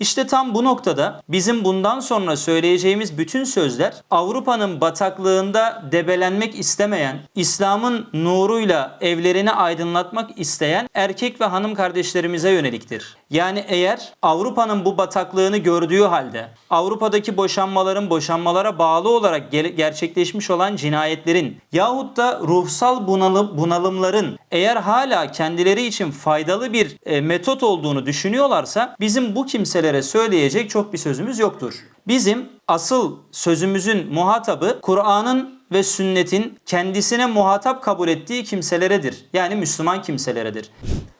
İşte tam bu noktada bizim bundan sonra söyleyeceğimiz bütün sözler Avrupa'nın bataklığında debelenmek istemeyen, İslam'ın nuruyla evlerini aydınlatmak isteyen erkek ve hanım kardeşlerimize yöneliktir. Yani eğer Avrupa'nın bu bataklığını gördüğü halde Avrupa'daki boşanmaların boşanmalara bağlı olarak gel- gerçekleşmiş olan cinayetlerin yahut da ruhsal bunalım, bunalımların eğer hala kendileri için faydalı bir e, metot olduğunu düşünüyorlarsa bizim bu kimselere söyleyecek çok bir sözümüz yoktur. Bizim asıl sözümüzün muhatabı Kur'an'ın ve sünnetin kendisine muhatap kabul ettiği kimseleredir. Yani Müslüman kimseleredir.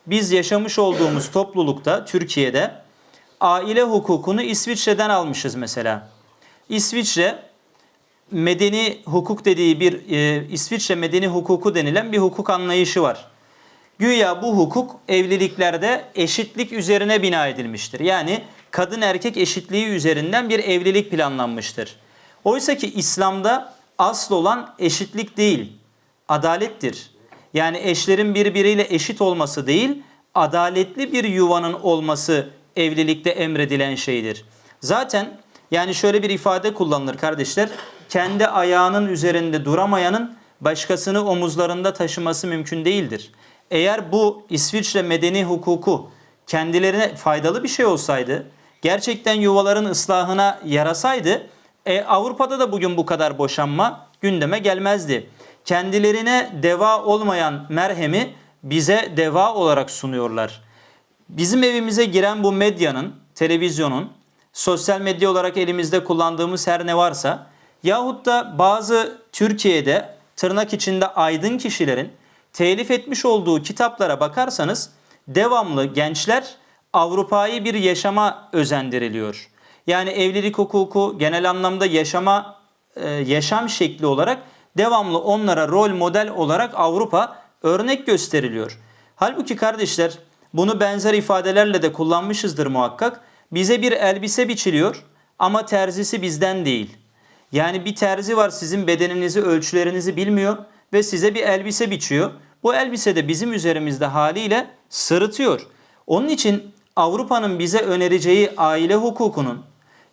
Biz yaşamış olduğumuz toplulukta Türkiye'de aile hukukunu İsviçre'den almışız mesela. İsviçre medeni hukuk dediği bir e, İsviçre medeni hukuku denilen bir hukuk anlayışı var. Güya bu hukuk evliliklerde eşitlik üzerine bina edilmiştir. Yani kadın erkek eşitliği üzerinden bir evlilik planlanmıştır. Oysa ki İslam'da asıl olan eşitlik değil, adalettir. Yani eşlerin birbiriyle eşit olması değil, adaletli bir yuvanın olması evlilikte emredilen şeydir. Zaten yani şöyle bir ifade kullanılır kardeşler. Kendi ayağının üzerinde duramayanın başkasını omuzlarında taşıması mümkün değildir. Eğer bu İsviçre medeni hukuku kendilerine faydalı bir şey olsaydı, gerçekten yuvaların ıslahına yarasaydı, e, Avrupa'da da bugün bu kadar boşanma gündeme gelmezdi. Kendilerine deva olmayan merhemi bize deva olarak sunuyorlar. Bizim evimize giren bu medyanın, televizyonun, sosyal medya olarak elimizde kullandığımız her ne varsa yahut da bazı Türkiye'de tırnak içinde aydın kişilerin telif etmiş olduğu kitaplara bakarsanız devamlı gençler Avrupa'yı bir yaşama özendiriliyor. Yani evlilik hukuku genel anlamda yaşama e, yaşam şekli olarak devamlı onlara rol model olarak Avrupa örnek gösteriliyor. Halbuki kardeşler bunu benzer ifadelerle de kullanmışızdır muhakkak. Bize bir elbise biçiliyor ama terzisi bizden değil. Yani bir terzi var sizin bedeninizi, ölçülerinizi bilmiyor ve size bir elbise biçiyor. Bu elbise de bizim üzerimizde haliyle sırıtıyor. Onun için Avrupa'nın bize önereceği aile hukukunun,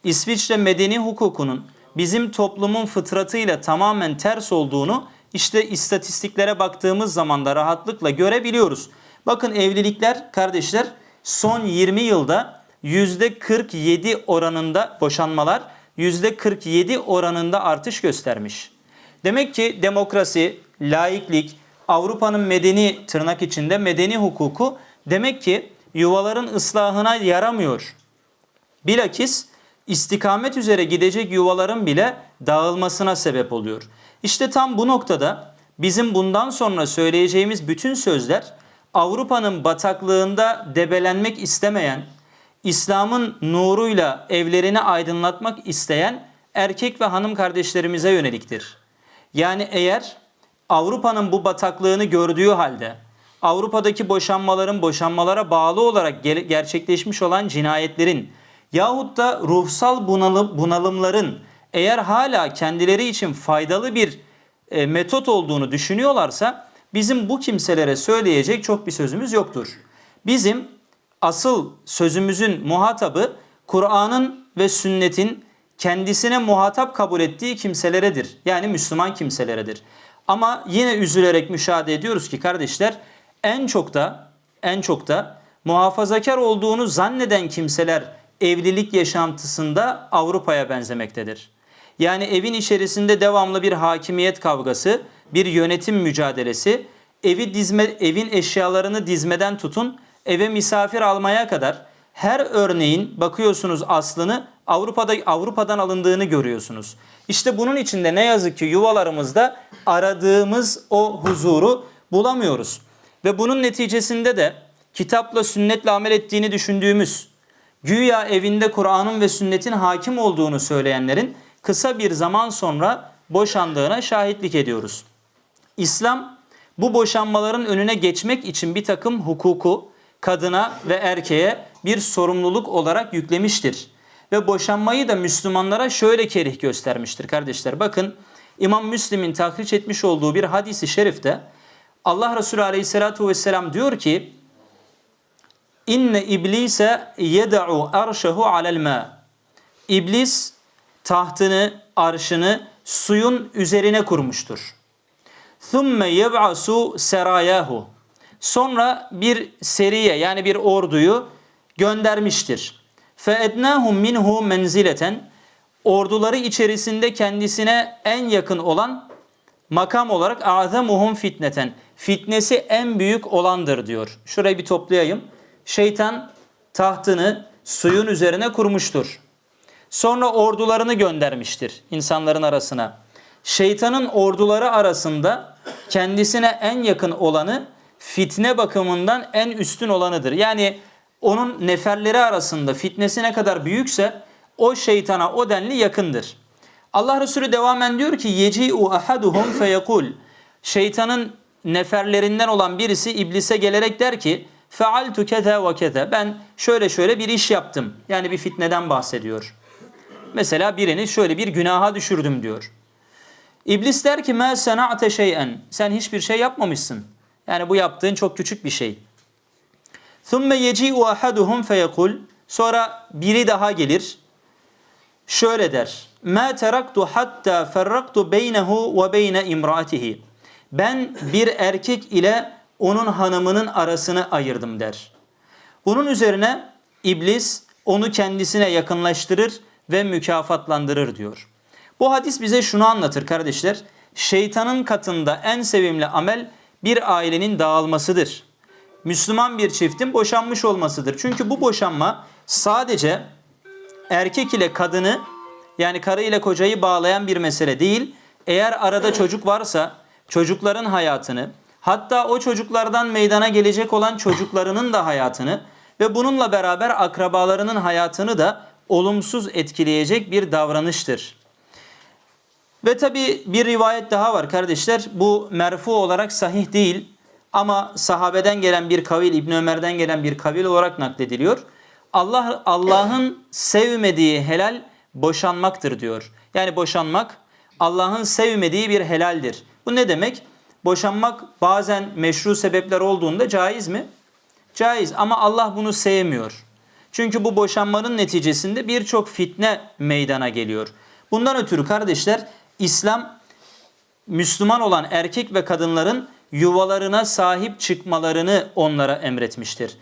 İsviçre medeni hukukunun bizim toplumun fıtratıyla tamamen ters olduğunu işte istatistiklere baktığımız zaman da rahatlıkla görebiliyoruz. Bakın evlilikler kardeşler son 20 yılda %47 oranında boşanmalar %47 oranında artış göstermiş. Demek ki demokrasi, laiklik, Avrupa'nın medeni tırnak içinde medeni hukuku demek ki yuvaların ıslahına yaramıyor. Bilakis istikamet üzere gidecek yuvaların bile dağılmasına sebep oluyor. İşte tam bu noktada bizim bundan sonra söyleyeceğimiz bütün sözler Avrupa'nın bataklığında debelenmek istemeyen, İslam'ın nuruyla evlerini aydınlatmak isteyen erkek ve hanım kardeşlerimize yöneliktir. Yani eğer Avrupa'nın bu bataklığını gördüğü halde Avrupa'daki boşanmaların boşanmalara bağlı olarak gerçekleşmiş olan cinayetlerin yahut da ruhsal bunalım, bunalımların eğer hala kendileri için faydalı bir e, metot olduğunu düşünüyorlarsa bizim bu kimselere söyleyecek çok bir sözümüz yoktur. Bizim asıl sözümüzün muhatabı Kur'an'ın ve sünnetin kendisine muhatap kabul ettiği kimseleredir. Yani Müslüman kimseleredir. Ama yine üzülerek müşahede ediyoruz ki kardeşler en çok da en çok da muhafazakar olduğunu zanneden kimseler evlilik yaşantısında Avrupa'ya benzemektedir. Yani evin içerisinde devamlı bir hakimiyet kavgası, bir yönetim mücadelesi, evi dizme, evin eşyalarını dizmeden tutun, eve misafir almaya kadar her örneğin bakıyorsunuz aslını Avrupa'da Avrupa'dan alındığını görüyorsunuz. İşte bunun içinde ne yazık ki yuvalarımızda aradığımız o huzuru bulamıyoruz. Ve bunun neticesinde de kitapla sünnetle amel ettiğini düşündüğümüz, güya evinde Kur'an'ın ve sünnetin hakim olduğunu söyleyenlerin kısa bir zaman sonra boşandığına şahitlik ediyoruz. İslam bu boşanmaların önüne geçmek için bir takım hukuku kadına ve erkeğe bir sorumluluk olarak yüklemiştir. Ve boşanmayı da Müslümanlara şöyle kerih göstermiştir kardeşler. Bakın İmam Müslim'in tahriş etmiş olduğu bir hadisi şerifte Allah Resulü Aleyhisselatü Vesselam diyor ki İnne iblise yed'u arşehu alel ma. İblis tahtını, arşını suyun üzerine kurmuştur. Thumme yeb'asu serayahu. Sonra bir seriye yani bir orduyu göndermiştir. Fe ednahum minhu menzileten. Orduları içerisinde kendisine en yakın olan makam olarak azamuhum fitneten. Fitnesi en büyük olandır diyor. Şurayı bir toplayayım. Şeytan tahtını suyun üzerine kurmuştur. Sonra ordularını göndermiştir insanların arasına. Şeytanın orduları arasında kendisine en yakın olanı fitne bakımından en üstün olanıdır. Yani onun neferleri arasında fitnesi ne kadar büyükse o şeytana o denli yakındır. Allah Resulü devamen diyor ki yeci'u ahaduhum feyekul. Şeytanın neferlerinden olan birisi iblise gelerek der ki fealtu keza ve keza. Ben şöyle şöyle bir iş yaptım. Yani bir fitneden bahsediyor. Mesela birini şöyle bir günaha düşürdüm diyor. İblis der ki ma sana'te şey'en. Sen hiçbir şey yapmamışsın. Yani bu yaptığın çok küçük bir şey. Thumme yeci'u ahaduhum feyekul. Sonra biri daha gelir. Şöyle der. Ma teraktu hatta ferraktu beynehu ve beyne imraatihi. Ben bir erkek ile onun hanımının arasını ayırdım der. Bunun üzerine iblis onu kendisine yakınlaştırır ve mükafatlandırır diyor. Bu hadis bize şunu anlatır kardeşler. Şeytanın katında en sevimli amel bir ailenin dağılmasıdır. Müslüman bir çiftin boşanmış olmasıdır. Çünkü bu boşanma sadece erkek ile kadını yani karı ile kocayı bağlayan bir mesele değil. Eğer arada çocuk varsa çocukların hayatını hatta o çocuklardan meydana gelecek olan çocuklarının da hayatını ve bununla beraber akrabalarının hayatını da olumsuz etkileyecek bir davranıştır. Ve tabi bir rivayet daha var kardeşler. Bu merfu olarak sahih değil ama sahabeden gelen bir kavil, İbn Ömer'den gelen bir kavil olarak naklediliyor. Allah Allah'ın sevmediği helal boşanmaktır diyor. Yani boşanmak Allah'ın sevmediği bir helaldir. Bu ne demek? Boşanmak bazen meşru sebepler olduğunda caiz mi? Caiz ama Allah bunu sevmiyor. Çünkü bu boşanmanın neticesinde birçok fitne meydana geliyor. Bundan ötürü kardeşler İslam Müslüman olan erkek ve kadınların yuvalarına sahip çıkmalarını onlara emretmiştir.